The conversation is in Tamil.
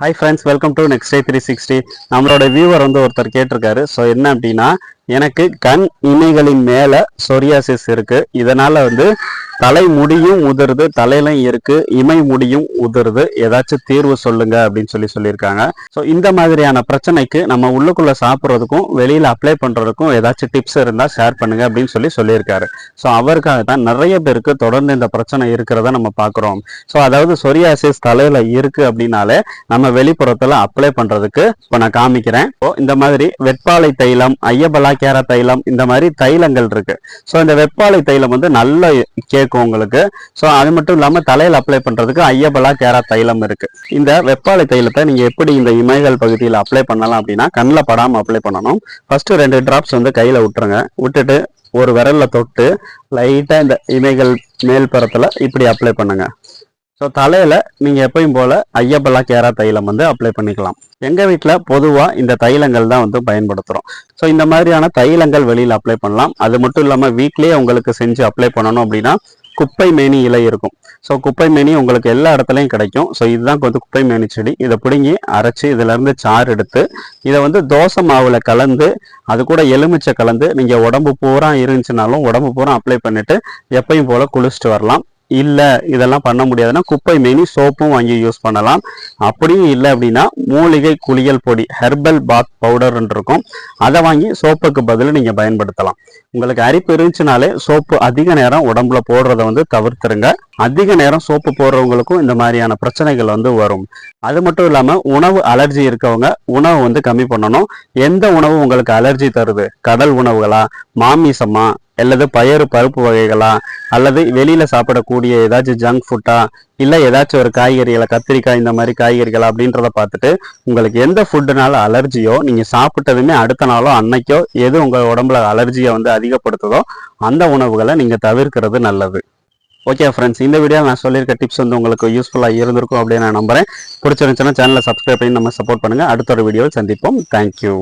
Hi friends welcome to next day three sixty நம்மளோட வியூவர் வந்து ஒருத்தர் கேட்டிருக்காரு. ஸோ என்ன அப்படின்னா எனக்கு கண் இமைகளின் மேலே சொரியாசிஸ் இருக்குது இதனால் வந்து தலை முடியும் உதிருது தலையிலும் இருக்கு இமை முடியும் உதிருது. ஏதாச்சும் தீர்வு சொல்லுங்க அப்படின்னு சொல்லி சொல்லியிருக்காங்க. ஸோ இந்த மாதிரியான பிரச்சனைக்கு நம்ம உள்ளுக்குள்ள சாப்பிட்றதுக்கும் வெளியில அப்ளை பண்றதுக்கும் ஏதாச்சும் டிப்ஸ் இருந்தா ஷேர் பண்ணுங்க அப்படின்னு சொல்லி சொல்லியிருக்காரு. ஸோ அவருக்காக தான் நிறைய பேருக்கு தொடர்ந்து இந்த பிரச்சனை இருக்கிறத நம்ம பார்க்குறோம். ஸோ அதாவது சொரியாசிஸ் தலையில இருக்கு அப்படின்னாலே நம்ம வெளிப்புறத்துல அப்ளை பண்றதுக்கு இப்போ நான் காமிக்கிறேன். இப்போ இந்த மாதிரி வெட்பாலை தைலம் ஐயபலா கேர தைலம் இந்த மாதிரி தைலங்கள் இருக்கு. ஸோ இந்த வெப்பாலை தைலம் வந்து நல்ல கே இருக்கும் உங்களுக்கு. ஸோ அது மட்டும் இல்லாம தலையில அப்ளை பண்றதுக்கு ஐயபலா கேரா தைலம் இருக்கு. இந்த வெப்பாலை தைலத்தை நீங்க எப்படி இந்த இமைகள் பகுதியில் அப்ளை பண்ணலாம் அப்படின்னா கண்ணில் படாமல் அப்ளை பண்ணணும். ஃபர்ஸ்ட் ரெண்டு டிராப்ஸ் வந்து கையில விட்டுருங்க. விட்டுட்டு ஒரு விரல்ல தொட்டு லைட்டா இந்த இமைகள் மேல் புறத்துல இப்படி அப்ளை பண்ணுங்க. ஸோ தலையில் நீங்கள் எப்பயும் போல் ஐயப்பலா கேரா தைலம் வந்து அப்ளை பண்ணிக்கலாம். எங்கள் வீட்டில் பொதுவாக இந்த தைலங்கள் தான் வந்து பயன்படுத்துகிறோம் ஸோ இந்த மாதிரியான தைலங்கள் வெளியில் அப்ளை பண்ணலாம். அது மட்டும் இல்லாமல் வீட்லேயே உங்களுக்கு செஞ்சு அப்ளை பண்ணணும் அப்படின்னா குப்பை மேனி இலை இருக்கும். ஸோ குப்பை மேனி உங்களுக்கு எல்லா இடத்துலையும் கிடைக்கும். ஸோ இதுதான் வந்து குப்பை மேனி செடி. இதை பிடுங்கி அரைச்சி இதுலேருந்து சாறு எடுத்து இதை வந்து தோசை மாவில் கலந்து அது கூட எலுமிச்சை கலந்து நீங்கள் உடம்பு பூரா இருந்துச்சுனாலும் உடம்பு பூரா அப்ளை பண்ணிவிட்டு எப்பயும் போல் குளிச்சுட்டு வரலாம். இல்லை இதெல்லாம் பண்ண முடியாதுன்னா குப்பை மேனி சோப்பும் வாங்கி யூஸ் பண்ணலாம். அப்படியும் இல்லை அப்படின்னா மூலிகை குளியல் பொடி ஹெர்பல் பாத் பவுடர்ன்னு இருக்கும். அதை வாங்கி சோப்புக்கு பதில் நீங்கள் பயன்படுத்தலாம். உங்களுக்கு அரிப்பு இருந்துச்சுனாலே சோப்பு அதிக நேரம் உடம்புல போடுறத வந்து தவிர்த்துருங்க. அதிக நேரம் சோப்பு போடுறவங்களுக்கும் இந்த மாதிரியான பிரச்சனைகள் வந்து வரும். அது மட்டும் இல்லாமல் உணவு அலர்ஜி இருக்கவங்க உணவு வந்து கம்மி பண்ணணும். எந்த உணவு உங்களுக்கு அலர்ஜி தருது? கடல் உணவுகளா? மாமிசமா? அல்லது பயறு பருப்பு வகைகளா? அல்லது வெளியில சாப்பிடக்கூடிய ஏதாச்சும் ஜங்க் ஃபுட்டா இல்ல ஏதாச்சும் ஒரு காய்கறிகளை கத்திரிக்காய் இந்த மாதிரி காய்கறிகள் அப்படின்றத பார்த்துட்டு உங்களுக்கு எந்த ஃபுட்டுனால அலர்ஜியோ நீங்க சாப்பிட்டதுமே அடுத்த நாளோ அன்னைக்கோ எது உங்க உடம்புல அலர்ஜியை வந்து அதிகப்படுத்துதோ அந்த உணவுகளை நீங்க தவிர்க்கிறது நல்லது. ஓகே ஃப்ரெண்ட்ஸ் இந்த வீடியோ நான் சொல்லியிருக்க டிப்ஸ் வந்து உங்களுக்கு யூஸ்ஃபுல்லாக இருந்திருக்கும் அப்படின்னு நான் நம்புறேன். பிடிச்சிருந்துச்சுன்னா சேனலை சப்ஸ்கிரைப் பண்ணி நம்ம சப்போர்ட் பண்ணுங்க. அடுத்த ஒரு வீடியோவில் சந்திப்போம். தேங்க்யூ